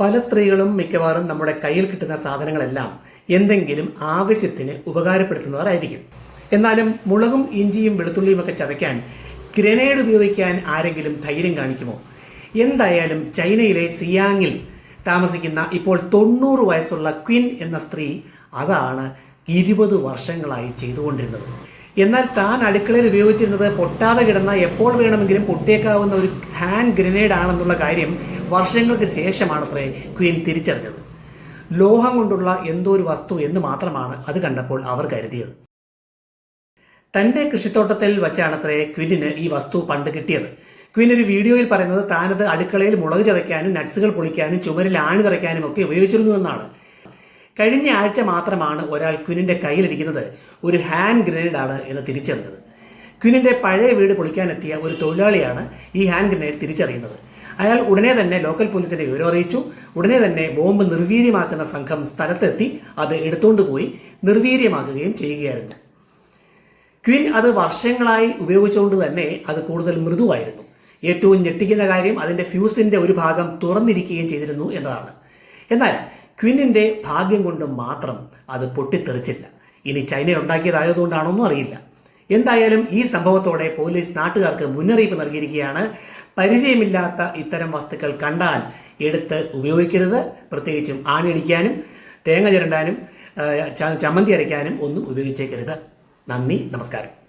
പല സ്ത്രീകളും മിക്കവാറും നമ്മുടെ കയ്യിൽ കിട്ടുന്ന സാധനങ്ങളെല്ലാം എന്തെങ്കിലും ആവശ്യത്തിന് ഉപകാരപ്പെടുത്തുന്നവരായിരിക്കും. എന്നാലും മുളകും ഇഞ്ചിയും വെളുത്തുള്ളിയും ഒക്കെ ചതയ്ക്കാൻ ഗ്രനേഡ് ഉപയോഗിക്കാൻ ആരെങ്കിലും ധൈര്യം കാണിക്കുമോ? എന്തായാലും ചൈനയിലെ സിയാങ്ങിൽ താമസിക്കുന്ന ഇപ്പോൾ തൊണ്ണൂറ് വയസ്സുള്ള ക്വിൻ എന്ന സ്ത്രീ അതാണ് ഇരുപത് വർഷങ്ങളായി ചെയ്തുകൊണ്ടിരുന്നത്. എന്നാൽ താൻ അടുക്കളയിൽ ഉപയോഗിച്ചിരുന്നത് പൊട്ടാതെ കിടന്ന എപ്പോൾ വേണമെങ്കിലും പൊട്ടിയേക്കാവുന്ന ഒരു ഹാൻഡ് ഗ്രനേഡ് ആണെന്നുള്ള കാര്യം വർഷങ്ങൾക്ക് ശേഷമാണത്രേ ക്വീൻ തിരിച്ചറിഞ്ഞത്. ലോഹം കൊണ്ടുള്ള എന്തോ ഒരു വസ്തു എന്ന് മാത്രമാണ് അത് കണ്ടപ്പോൾ അവർ കരുതിയത്. തന്റെ കൃഷിത്തോട്ടത്തിൽ വെച്ചാണത്രേ ക്വിന്നിന് ഈ വസ്തു പണ്ട് കിട്ടിയത്. ക്വിൻ ഒരു വീഡിയോയിൽ പറയുന്നത് താനത് അടുക്കളയിൽ മുളക് ചതയ്ക്കാനും നട്സുകൾ പൊളിക്കാനും ചുമരിൽ ആണി തറയ്ക്കാനും ഒക്കെ ഉപയോഗിച്ചിരുന്നു എന്നാണ്. കഴിഞ്ഞ ആഴ്ച മാത്രമാണ് ഒരാൾ ക്വിനിന്റെ കയ്യിലിരിക്കുന്നത് ഒരു ഹാൻഡ് ഗ്രനേഡ് ആണ് എന്ന് തിരിച്ചറിഞ്ഞത്. ക്വിനിന്റെ പഴയ വീട് പൊളിക്കാനെത്തിയ ഒരു തൊഴിലാളിയാണ് ഈ ഹാൻഡ് ഗ്രനേഡ് തിരിച്ചറിയുന്നത്. അയാൾ ഉടനെ തന്നെ ലോക്കൽ പോലീസിനെ വിവരം അറിയിച്ചു. ഉടനെ തന്നെ ബോംബ് നിർവീര്യമാക്കുന്ന സംഘം സ്ഥലത്തെത്തി അത് എടുത്തുകൊണ്ട് പോയി നിർവീര്യമാക്കുകയും ചെയ്യുകയായിരുന്നു. ക്വിൻ അത് വർഷങ്ങളായി ഉപയോഗിച്ചുകൊണ്ട് തന്നെ അത് കൂടുതൽ മൃദുവായിരുന്നു. ഏറ്റവും ഞെട്ടിക്കുന്ന കാര്യം അതിന്റെ ഫ്യൂസിന്റെ ഒരു ഭാഗം തുറന്നിരിക്കുകയും ചെയ്തിരുന്നു എന്നതാണ്. എന്നാൽ ക്വിന്നിന്റെ ഭാഗ്യം കൊണ്ട് മാത്രം അത് പൊട്ടിത്തെറിച്ചില്ല. ഇനി ചൈനയിൽ ഉണ്ടാക്കിയതായതുകൊണ്ടാണോന്നും അറിയില്ല. എന്തായാലും ഈ സംഭവത്തോടെ പോലീസ് നാട്ടുകാർക്ക് മുന്നറിയിപ്പ് നൽകിയിരിക്കുകയാണ്. പരിചയമില്ലാത്ത ഇത്തരം വസ്തുക്കൾ കണ്ടാൽ എടുത്ത് ഉപയോഗിക്കരുത്. പ്രത്യേകിച്ചും ആണിയടിക്കാനും തേങ്ങ ചിരണ്ടാനും ചമന്തി അരയ്ക്കാനും ഒന്നും ഉപയോഗിച്ചേക്കരുത്. നന്ദി നമസ്കാരം.